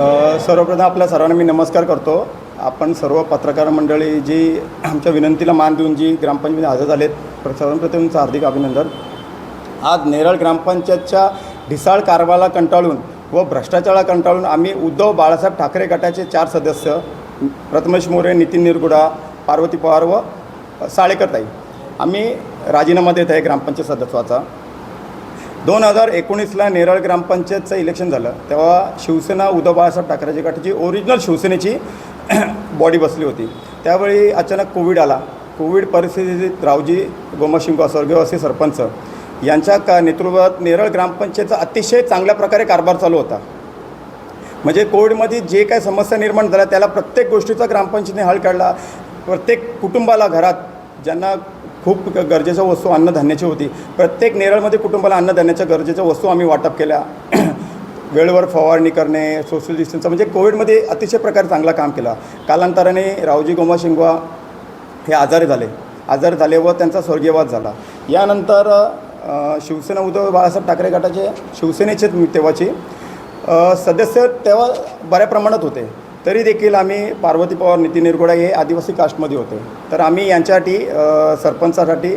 सर्वप्रथम आपल्या सर्वांना मी नमस्कार करतो. आपण सर्व पत्रकार मंडळी जी आमच्या विनंतीला मान देऊन जी ग्रामपंचायत हजर झालेत सर्वप्रथमचं हार्दिक अभिनंदन. आज नेरळ ग्रामपंचायतच्या ढिसाळ कारवाला कंटाळून व भ्रष्टाचाराला कंटाळून आम्ही उद्धव बाळासाहेब ठाकरे गटाचे चार सदस्य प्रथमेश मोरे नितीन निरगुडा पार्वती पवार व साळेकर ताई आम्ही राजीनामा देत आहे ग्रामपंचायत सदस्याचा. दोन हजार एकोणीसला नेरळ ग्रामपंचायतचं इलेक्शन झालं. तेव्हा शिवसेना उद्धव बाळासाहेब ठाकरेच्या गटाची ओरिजिनल शिवसेनेची बॉडी बसली होती. त्यावेळी अचानक कोविड आला. कोविड परिस्थितीत रावजी गोमशिंग स्वर्गवासी सरपंच यांच्या का नेतृत्वात नेरळ ग्रामपंचायतचा अतिशय चांगल्या प्रकारे कारभार चालू होता. म्हणजे कोविडमध्ये जे काही समस्या निर्माण झाल्या त्याला प्रत्येक गोष्टीचा ग्रामपंचायतीने हल काढला. प्रत्येक कुटुंबाला घरात ज्यांना खूप गरजेच्या वस्तू अन्नधान्याची होती. प्रत्येक नेरळमध्ये कुटुंबाला अन्नधान्याच्या गरजेच्या वस्तू आम्ही वाटप केल्या. वेळेवर फवारणी करणे सोशल डिस्टन्स म्हणजे कोविडमध्ये अतिशय प्रकारे चांगला काम केला. कालांतराने रावजी गोमा शिंगवा हे आजारी झाले. आजारी झाले व त्यांचा स्वर्गीयवाद झाला. यानंतर शिवसेना उद्धव बाळासाहेब ठाकरे गटाचे शिवसेनेचे तेव्हाचे सदस्य तेव्हा बऱ्या प्रमाणात होते. तरी देखील आम्ही पार्वती पवार नितीन निरगुडा हे आदिवासी कास्टमध्ये होते. तर आम्ही यांच्यासाठी सरपंचासाठी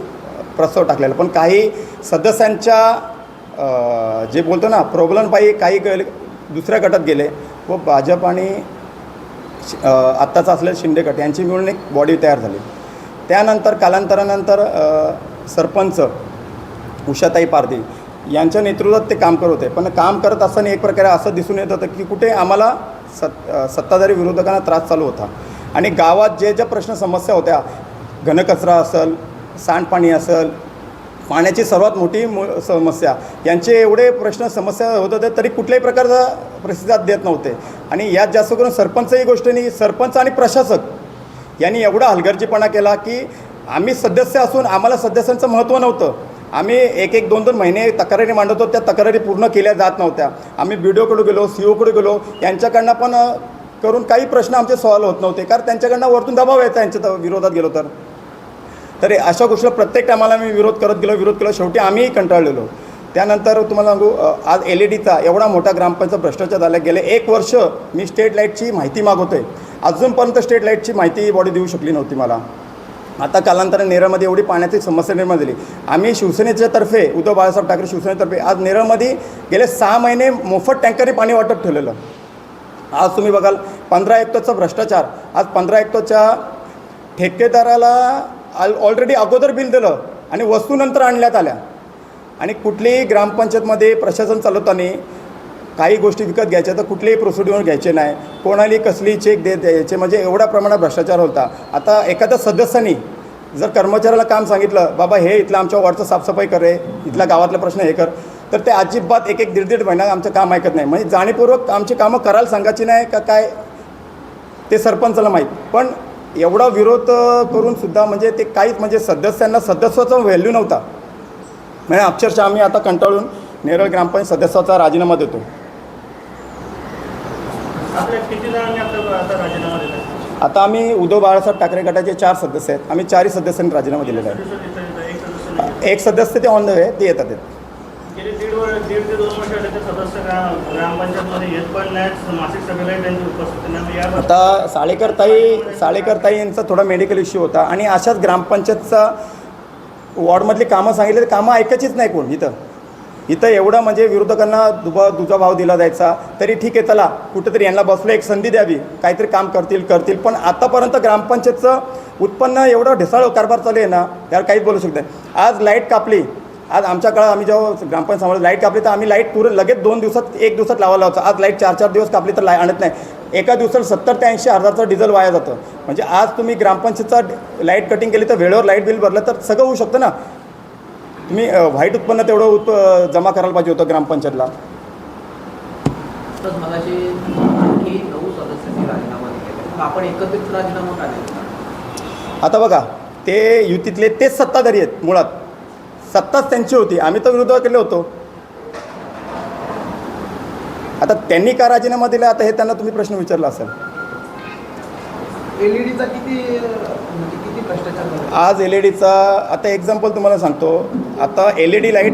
प्रस्ताव टाकलेला. पण काही सदस्यांच्या जे बोलतो ना प्रॉब्लमपायी काही दुसऱ्या गटात गेले व भाजप आणि आत्ताच अ, आत्ताचा शिंदे गट यांची मिळून एक बॉडी तयार झाली. त्यानंतर कालांतरानंतर सरपंच उषाताई पारधी यांच्या नेतृत्वात ते काम करत होते. पण काम करत असताना एक प्रकारे असं दिसून येत होतं की कुठे आम्हाला सत् सत्ताधारी विरोधकांना त्रास चालू होता. आणि गावात जे ज्या प्रश्न समस्या होत्या घनकचरा असेल सांडपाणी असेल पाण्याची सर्वात मोठी मु समस्या यांचे एवढे प्रश्न समस्या होत होते तरी कुठल्याही प्रकारचा प्रतिसाद देत नव्हते. आणि यात जास्त करून सरपंच ही गोष्ट नाही सरपंच आणि प्रशासक यांनी एवढा हलगर्जीपणा केला की आम्ही सदस्य असून आम्हाला सदस्यांचं महत्त्व नव्हतं. आम्ही एक एक दोन दोन महिने तक्रारी मांडतो त्या तक्रारी पूर्ण केल्या जात नव्हत्या. आम्ही बी डी ओकडे गेलो सी ओकडे गेलो यांच्याकडनं पण करून काही प्रश्न आमचे सॉल्व्ह होत नव्हते. कारण त्यांच्याकडनं वरतून दबाव यायचा यांच्या विरोधात गेलो तर. तरी अशा गोष्टीला प्रत्येक टायमाला मी विरोध करत गेलो विरोध केला. शेवटी आम्हीही कंटाळलेलो. त्यानंतर तुम्हाला सांगू आज एल ई डीचा एवढा मोठा ग्रामपंचायत भ्रष्टाचार झाला. गेले एक वर्ष मी स्टेट लाईटची माहिती मागवतोय. अजूनपर्यंत स्टेट लाईटची माहिती बॉडी देऊ शकली नव्हती मला. आता कालांतराने नेरळमध्ये एवढी पाण्याची समस्या निर्माण झाली. आम्ही शिवसेनेच्या तर्फे उद्धव बाळासाहेब ठाकरे शिवसेनेतर्फे आज नेरळमध्ये गेले सहा महिने मोफत टँकरने पाणी वाटप ठेवलेलं. आज तुम्ही बघाल पंधरा हेक्टरचा भ्रष्टाचार. आज पंधरा हेक्टरच्या ठेकेदाराला आल ऑलरेडी अगोदर बिल दिलं आणि वस्तू नंतर आणण्यात आल्या. आणि कुठलीही ग्रामपंचायतमध्ये प्रशासन चालवताना काही गोष्टी विकत घ्यायच्या तर कुठलेही प्रोसिड्यूर घ्यायचे नाही. कोणालाही कसली चेक देत द्यायचे. म्हणजे एवढ्या प्रमाणात भ्रष्टाचार होता. आता एखाद्या सदस्यानी जर कर्मचाऱ्याला काम सांगितलं बाबा हे इथलं आमच्या वॉर्डचं साफसफाई कर रे. इथल्या गावातला प्रश्न हे कर. तर ते अजिबात एक एक दीड दीड महिना आमचं काम ऐकत नाही. म्हणजे जाणीवपूर्वक आमची कामं करायला सांगायची नाही का काय? ते सरपंचाला माहीत. पण एवढा विरोध करून सुद्धा म्हणजे ते काहीच म्हणजे सदस्यांना सदस्याचा व्हॅल्यू नव्हता. म्हणजे अक्षरशः आम्ही आता कंटाळून नेरळ ग्रामपंचायत सदस्याचा राजीनामा देतो. आपल्या किती जणांनी आपल्याला आता राजीनामा दिला आता आम्ही उद्धव बाळासाहेब ठाकरे गटाचे चार सदस्य आहेत. आम्ही चारही सदस्यांनी राजीनामा दिलेला आहे. सदस्य येतं, एक सदस्य नाही. एक सदस्य ते ऑन द वे ते येतात. आहेत. गेले दीड वर दीड ते दोन वर्ष झाले ते सदस्य ग्राम ग्रामपंचायतमध्ये येत पण नाहीत. मासिक सभेलाही त्यांची उपस्थिती नाही. या आता साळेकर ताई साळेकर ताई यांचा थोडा मेडिकल इश्यू होता. आणि अशाच ग्रामपंचायतचा वॉर्डमधली कामं सांगितले तर कामं ऐकायचीच नाही कोण इथं. इथं एवढा म्हणजे विरोधकांना दुबा दुजा भाव दिला जायचा. तरी ठीक आहे चला. कुठेतरी यांना बसलं एक संधी द्यावी. काहीतरी काम करतील करतील. पण आतापर्यंत ग्रामपंचायतचं उत्पन्न एवढं ढिसाळ कारभार चालू आहे ना त्यावर काहीच बोलू शकत नाही. आज लाइट कापली. आज आमच्या काळात आम्ही जेव्हा ग्रामपंचायत सांभाळ लाइट कापली तर आम्ही लाइट पुरे लगेच दोन दिवसात एक दिवसात लावायला होतं आज लाइट चार चार दिवस कापली तर लाई आणत नाही. एका दिवसाला सत्तर ते ऐंशी हजारचं डिझेल वाया जातं. म्हणजे आज तुम्ही ग्रामपंचायतचा लाइट कटिंग केली तर वेळेवर लाइट बिल भरलं तर सगळं होऊ शकतं ना. तुम्ही व्हाईट उत्पन्न तेवढं उत् जमा करायला पाहिजे होतं ग्रामपंचायतला? आता बघा ते युतीतले तेच सत्ताधारी आहेत मुळात. सत्ताच त्यांची होती आम्ही तर विरोधाकडे होतो. आता त्यांनी का राजीनामा दिला? आता हे त्यांना तुम्ही प्रश्न विचारला असेल. एलईडीचा किती म्हणजे किती भ्रष्टाचार आज एल ई डीचा आता एक्झाम्पल तुम्हाला सांगतो. आता एल ई डी लाइट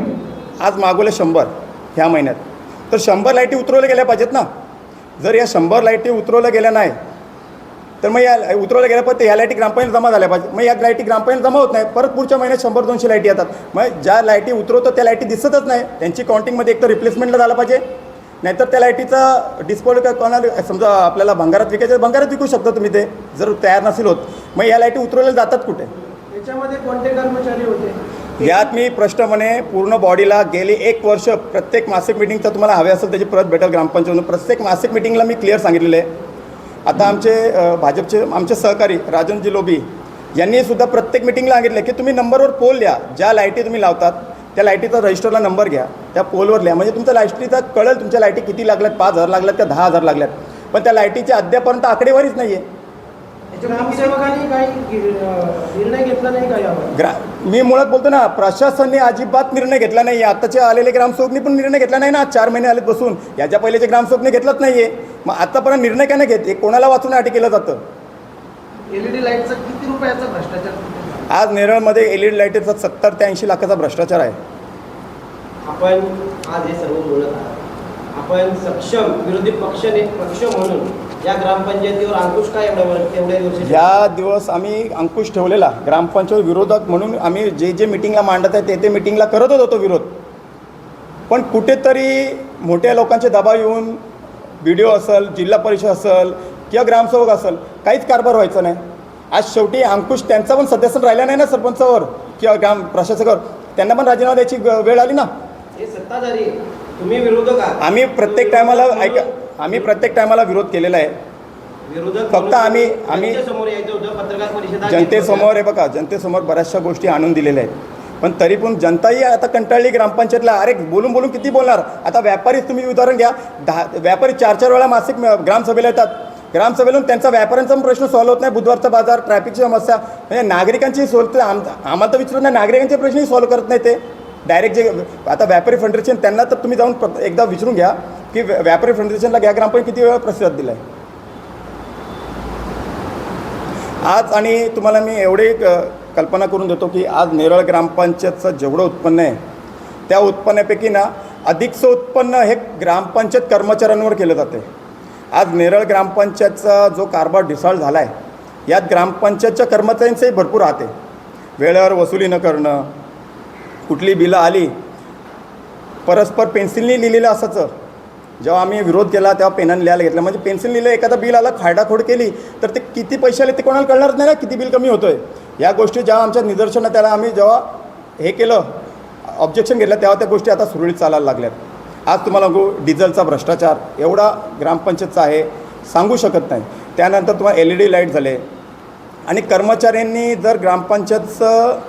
आज मागवले शंभर ह्या महिन्यात. तर शंभर लाईटी उतरवल्या गेल्या पाहिजेत ना. जर या शंभर लाईटी उतरवल्या गेल्या नाही तर मग या उतरवल्या गेल्या पण ह्या लाईटी ग्रामपंचायत जमा झाल्या पाहिजे मग या लाईटी ग्रामपंचायत जमा होत नाही परत पुढच्या महिन्यात शंभर दोनशे लाईटी येतात. मग ज्या लाईटी उतरवतो त्या लाईटी दिसतच नाही. त्यांची काउंटिंगमध्ये एक तर रिप्लेसमेंटला झाला पाहिजे. नाहीतर त्या लाईटीचा डिस्पोल का कोणाला समजा आपल्याला भंगारात विकायचं भंगारात विकू शकता तुम्ही ते जर तयार नसेल होत. मग या लाईटी उतरवल्या जातात कुठे? याच्यामध्ये कोणते कर्मचारी होते? यात मी स्पष्टपणे पूर्ण बॉडीला गेली एक वर्ष प्रत्येक मासिक मिटिंगचा तुम्हाला हवे असेल त्याची परत भेटेल ग्रामपंचायतमधून प्रत्येक मासिक मिटिंगला मी क्लिअर सांगितलेलं आहे. आता आमचे भाजपचे आमचे सहकारी राजनजी लोबी यांनी सुद्धा प्रत्येक मिटिंगला सांगितलं की तुम्ही नंबरवर पोल लिहा ज्या लाईटी तुम्ही लावतात त्या लाईटीचा रजिस्टरला नंबर घ्या. त्या पोलवर लिहा. म्हणजे तुमच्या लाईटीचा कळेल तुमच्या लाईटी किती लागल्यात पाच हजार लागल्यात का दहा हजार लागल्यात. पण त्या लाईटीची अद्यापर्यंत आकडेवारीच नाही आहे का ग्रा मी मुळात बोलतो ना प्रशासनाने अजिबात निर्णय घेतला नाही आताचे आलेले ग्रामसेवकनी पण निर्णय घेतला नाही ना चार महिने आलेत बसून. याच्या पहिलेचे ग्रामसेवकने घेतलाच नाही आहे मग आतापर्यंत निर्णय काय नाही घेत? कोणाला वाचून अटक केलं जातं? एलईडी लाईटचा किती रुपयाचा भ्रष्टाचार? आज नेरळमध्ये एल ई डी लाईटीचा सत्तर ते ऐंशी लाखाचा भ्रष्टाचार आहे. आपण आज हे सर्व बोलत आहात. आपण सक्षम विरोधी पक्ष पक्ष म्हणून या ग्रामपंचायतीवर अंकुश काय एवढ्या या दिवस आम्ही अंकुश ठेवलेला. ग्रामपंचायत विरोधक म्हणून आम्ही जे जे मिटिंगला मांडत आहे ते ते मिटिंगला करतच होतो विरोध. पण कुठेतरी मोठ्या लोकांचे दबाव येऊन बी डी ओ असेल जिल्हा परिषद असेल किंवा ग्रामसेवक असेल काहीच कारभार व्हायचा नाही. आज शेवटी अंकुश त्यांचा पण सदस्य राहिला नाही ना सरपंचावर किंवा ग्राम प्रशासकावर. त्यांना पण राजीनामा द्यायची वेळ आली ना. हे सत्ताधारी. तुम्ही विरोधक आम्ही प्रत्येक टायमाला ऐका आम्ही प्रत्येक टायमाला विरोध केलेला आहे. विरोधक फक्त आम्ही- आम्ही- जनतेसमोर आहे बघा जनतेसमोर बऱ्याचशा गोष्टी आणून दिलेल्या आहेत. पण तरी पण जनताही आता कंटाळली ग्रामपंचायतला. अरे बोलून बोलून किती बोलणार? आता व्यापारीच तुम्ही उदाहरण घ्या. दहा व्यापारी चार चार वेळा मासिक ग्रामसभेला येतात. ग्रामसभेला त्यांचा व्यापाऱ्यांचा पण प्रश्न सॉल्व्ह होत नाही. बुधवारचा बाजार ट्रॅफिकची समस्या. म्हणजे नागरिकांची सोल्व आम आम्हाला तर विचारत नाही नागरिकांचे प्रश्नही सॉल्व्ह करत नाही ते. डायरेक्ट जे आता व्यापारी फेडरेशन त्यांना तर तुम्ही जाऊन एकदा विचारून घ्या की व्यापारी फेडरेशनला घ्या ग्रामपंचायत किती वेळा प्रतिसाद दिला आहे आज आणि तुम्हाला मी एवढे क- कल्पना करून देतो की आज नेरळ ग्रामपंचायतचं जेवढं उत्पन्न आहे त्या उत्पन्नापैकी ना अधिकचं उत्पन्न हे ग्रामपंचायत कर्मचाऱ्यांवर केलं जाते आज नेरळ ग्रामपंचायतचा जो कारभार ढिसाळ झाला आहे यात ग्रामपंचायतच्या कर्मचाऱ्यांचंही भरपूर राहते वेळेवर वसुली न करणं कुठली बिलं आली परस्पर पेन्सिलनी लिहिलेलं असायचं. जेव्हा आम्ही विरोध केला तेव्हा पेनाने लिहायला घेतलं. म्हणजे पेन्सिल लिहिलं एखादं बिल आलं खाडाखोड केली तर ते किती पैसे आले ते कोणाला कळणार नाही ना किती बिल कमी होतं आहे या गोष्टी जेव्हा आमच्या निदर्शनं त्याला आम्ही जेव्हा हे केलं ऑब्जेक्शन घेतलं तेव्हा त्या गोष्टी आता सुरळीत चालायला लागल्यात. आज तुम्हाला सांगू डिझेलचा भ्रष्टाचार एवढा ग्रामपंचायतचा आहे सांगू शकत नाही. त्यानंतर तुम्हाला एल ई डी लाइट झाले. आणि कर्मचाऱ्यांनी जर ग्रामपंचायतचं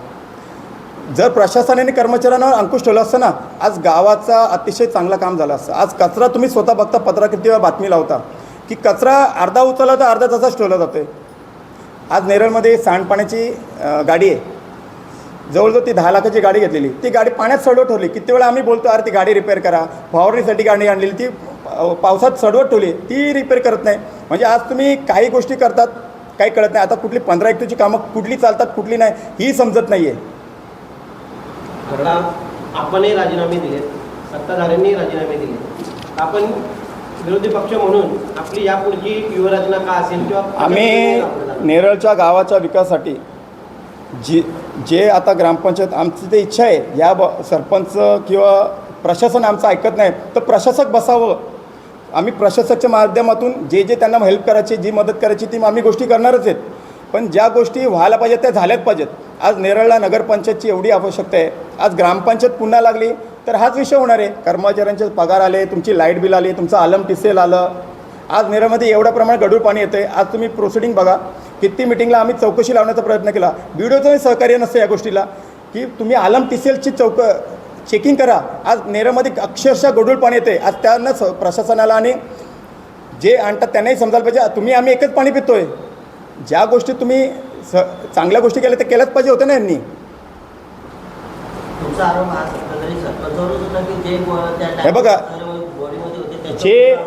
जर प्रशासनाने कर्मचाऱ्यांवर अंकुश ठेवला असतं ना आज गावाचा अतिशय चांगलं काम झालं असतं. आज कचरा तुम्ही स्वतः बघता पत्रकारितेवर बातमी लावता की कचरा अर्धा उचलला तर अर्धा तसाच ठेवला जातो आज नेरळमध्ये सांडपाण्याची गाडी आहे. जवळजवळ ती दहा लाखाची गाडी घेतलेली. ती गाडी पाण्यात सडवत ठेवली. किती वेळा आम्ही बोलतो अरे ती गाडी रिपेअर करा. फवारणीसाठी गाडी आणलेली. ती पावसात सडवत ठेवली. ती रिपेअर करत नाही. म्हणजे आज तुम्ही काही गोष्टी करतात काही कळत नाही. आता कुठली पंधरा एकटूची कामं कुठली चालतात कुठली नाही ही समजत नाही आहे आता आपणही राजीनामे दिलेत सत्ताधाऱ्यांनी राजीनामे दिले. आपण विरोधी पक्ष म्हणून आपली यापुढची व्यूहरचना का असेल किंवा आम्ही नेरळच्या गावाच्या विकासासाठी जी जे आता ग्रामपंचायत आमची ते इच्छा आहे या ब सरपंच किंवा प्रशासन आमचं ऐकत नाही तर प्रशासक बसावं. आम्ही प्रशासकच्या माध्यमातून जे जे त्यांना हेल्प करायची जी मदत करायची ती आम्ही गोष्टी करणारच आहेत. पण ज्या गोष्टी व्हायला पाहिजेत त्या झाल्याच पाहिजेत. आज नेरळला नगरपंचायतची एवढी आवश्यकता आहे. आज ग्रामपंचायत पुन्हा लागली तर हाच विषय होणार आहे. कर्मचाऱ्यांचे पगार आले तुमची लाइट बिल आली तुमचं आलम टिसेल आलं. आज नेरळमध्ये एवढ्या प्रमाणात गडूळ पाणी येतं आहे आज तुम्ही प्रोसिडिंग बघा. किती मिटिंगला आम्ही चौकशी लावण्याचा प्रयत्न केला. व्हिडिओचंही सहकार्य नसतं या गोष्टीला. की तुम्ही आलम टिसेलची चौक चेकिंग करा. आज नेरळमध्ये अक्षरशः गडूळ पाणी येते आज त्यांना प्रशासनाला आणि जे आणतात त्यांनाही समजायला पाहिजे. तुम्ही आम्ही एकच पाणी पितोय. ज्या गोष्टी तुम्ही स चांगल्या गोष्टी केल्या त्या केल्याच पाहिजे होत्या ना यांनी. हा होता हे बघा, होते जे आहे?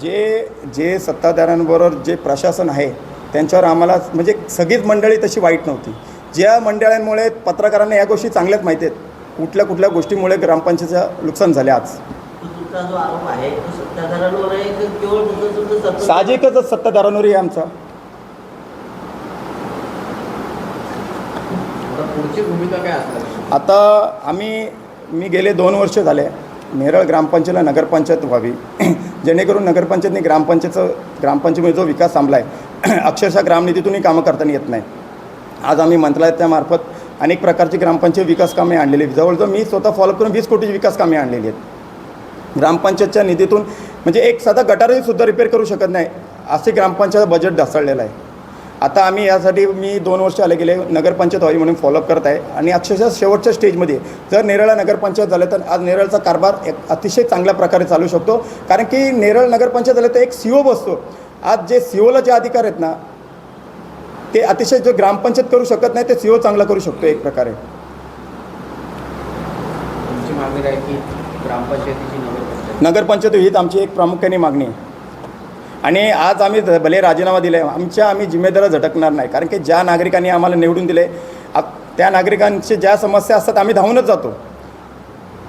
जे जे सत्ताधाऱ्यांबरोबर जे प्रशासन आहे त्यांच्यावर आम्हाला म्हणजे सगळीच मंडळी तशी वाईट नव्हती. ज्या मंडळांमुळे पत्रकारांना या गोष्टी चांगल्याच माहिती आहेत. कुठल्या कुठल्या गोष्टीमुळे ग्रामपंचायतीचं नुकसान झाले आज. तु- तु- तुमचा जो आरोप आहे तो सत्ताधाऱ्यांवर आहे की केवळ तुमचं तुमचं सरपंच साहजिकच सत्ताधारांवरही आहे आमचा आता भूमिका काय असणार? आता आम्ही मी गेले दोन वर्ष झाले नेरळ ग्रामपंचायतीला नगरपंचायत व्हावी. जेणेकरून नगरपंचायतने ग्रामपंचायतचं ग्रामपंचायतीमध्ये जो विकास थांबला आहे अक्षरशः ग्रामनिधीतूनही कामं करताना येत नाही. आज आम्ही मंत्रालयाच्या अनेक प्रकारची ग्रामपंचायत विकास कामे आणलेली आहेत. जवळजवळ मी स्वतः फॉलो करून वीस कोटीची विकास कामे आणलेली आहेत. ग्रामपंचायतच्या निधीतून म्हणजे एक साधा गटारही सुद्धा रिपेअर करू शकत नाही असे ग्रामपंचायत बजेट ढासळलेलं आहे. आता आम्ही यासाठी मी दोन वर्ष आले गेले नगरपंचायत व्हावी म्हणून फॉलोअप करत आहे. आणि अक्षरशः शेवटच्या स्टेजमध्ये जर नेरळला नगरपंचायत झालं तर आज नेरळचा कारभार एक अतिशय चांगल्या प्रकारे चालू शकतो. कारण की नेरळ नगरपंचायत झालं तर एक सी ओ बसतो. आज जे सी ओला जे अधिकार आहेत ना ते अतिशय जो ग्रामपंचायत करू शकत नाही ते सी ओ चांगला करू शकतो एक प्रकारे. मागणी की ग्रामपंचायतीची नगरपंचायत? हीच आमची एक प्रामुख्याने मागणी आहे. आणि आज आम्ही ज- भले राजीनामा दिले आमच्या आम्ही जिम्मेदार झटकणार नाही. कारण की ज्या नागरिकांनी आम्हाला निवडून दिले त्या नागरिकांची ज्या समस्या असतात आम्ही धावूनच जातो.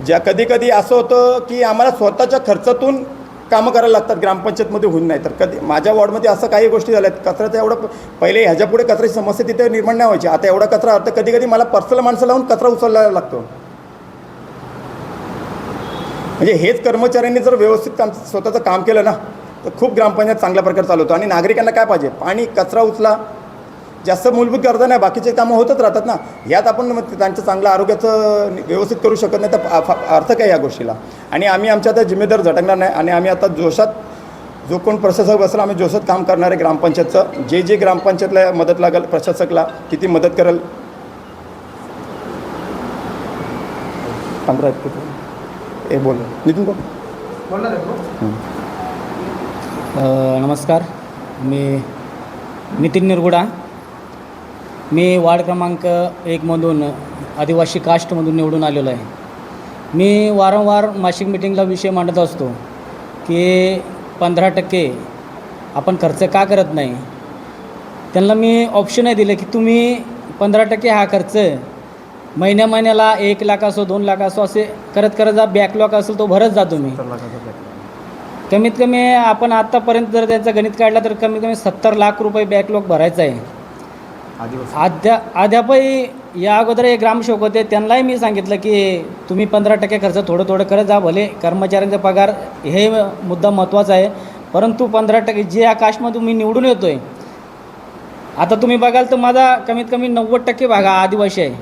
ज्या कधी कधी असं होतं की आम्हाला स्वतःच्या खर्चातून कामं करायला लागतात ग्रामपंचायतमध्ये होऊन नाही. तर कधी माझ्या वॉर्डमध्ये असं काही गोष्टी झाल्या आहेत कचऱ्याचा एवढं पहिले ह्याच्यापुढे कचऱ्याची समस्या तिथे निर्माण नाही व्हायची. आता एवढा कचरा तर कधी कधी मला पर्सनल माणसं लावून कचरा उचलायला लागतो. म्हणजे हेच कर्मचाऱ्यांनी जर व्यवस्थित काम स्वतःचं काम केलं ना तर खूप ग्रामपंचायत चांगल्या प्रकारे चालवतो आणि नागरिकांना काय पाहिजे? पाणी कचरा उचला. जास्त मूलभूत गरजा नाही बाकीचे कामं होतच राहतात ना. यात आपण त्यांचं चांगलं आरोग्याचं व्यवस्थित करू शकत नाही तर अर्थ काय या गोष्टीला? आणि आम्ही आमच्या आता जिम्मेदार झटकणार नाही आणि आम्ही आता जोशात जो कोण प्रशासक बसला आम्ही जोशात काम करणार आहे ग्रामपंचायतचं. जे जे ग्रामपंचायतला मदत लागेल प्रशासकला किती मदत करेल? पंधरा? हे बोल. नितीन बोल नमस्कार. मी नितीन निरगुडा. मी वार्ड क्रमांक एकमधून आदिवासी कास्टमधून निवडून आलेलो आहे. मी वारंवार मासिक मिटिंगला विषय मांडत असतो की पंधरा टक्के आपण खर्च का करत नाही? त्यांना मी ऑप्शन आहे दिलं की तुम्ही पंधरा टक्के हा खर्च महिन्या महिन्याला एक लाख असो दोन लाख असो असे करत करत जा बॅकलॉग असेल तो भरत जा तुम्ही. कमीत कमी आपण आत्तापर्यंत जर त्यांचं गणित काढलं तर कमीत कमी सत्तर लाख रुपये बॅकलॉग भरायचा आहे. अद्या अद्यापही या अगोदर एक ग्रामसेवक होते त्यांनाही मी सांगितलं की तुम्ही पंधरा टक्के खर्च थोडं थोडं करत जा भले कर्मचाऱ्यांचा पगार हे मुद्दा महत्त्वाचा आहे परंतु पंधरा टक्के जे या कास्टमधून मी निवडून येतो आहे आता तुम्ही बघाल तर माझा कमीत कमी नव्वद टक्के भाग आदिवासी आहे.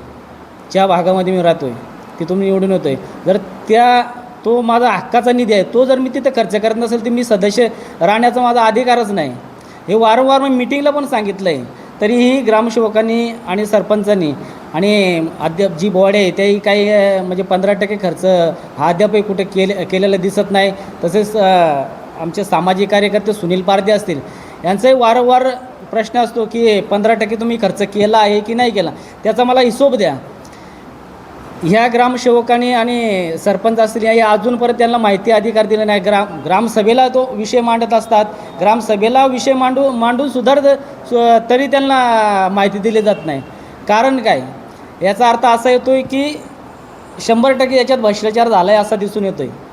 ज्या भागामध्ये मी राहतो आहे तिथून मी निवडून येतो आहे जर त्या तो माझा हक्काचा निधी आहे. तो जर मी तिथे खर्च करत नसेल तर मी सदस्य राहण्याचा माझा अधिकारच नाही. हे वारंवार मी मिटिंगला पण सांगितलं आहे तरीही ग्रामसेवकांनी आणि सरपंचांनी आणि अद्याप जी बॉडी आहे त्याही काही म्हणजे पंधरा टक्के खर्च हा अद्यापही कुठे केले केलेला दिसत नाही. तसेच आमचे सामाजिक कार्यकर्ते सुनील पारदे असतील यांचाही वारंवार प्रश्न असतो की पंधरा टक्के तुम्ही खर्च केला आहे की नाही केला? त्याचा मला हिशोब द्या. ह्या ग्रामसेवकांनी आणि सरपंच असतील या अजूनपर्यंत त्यांना माहिती अधिकार दिला नाही. ग्राम ग्रामसभेला तो विषय मांडत असतात. ग्रामसभेला विषय मांडू मांडून सुधार तरी त्यांना माहिती दिली जात नाही. कारण काय? याचा अर्थ असा येतो आहे की शंभर टक्के याच्यात भ्रष्टाचार झाला आहे असा दिसून येतो आहे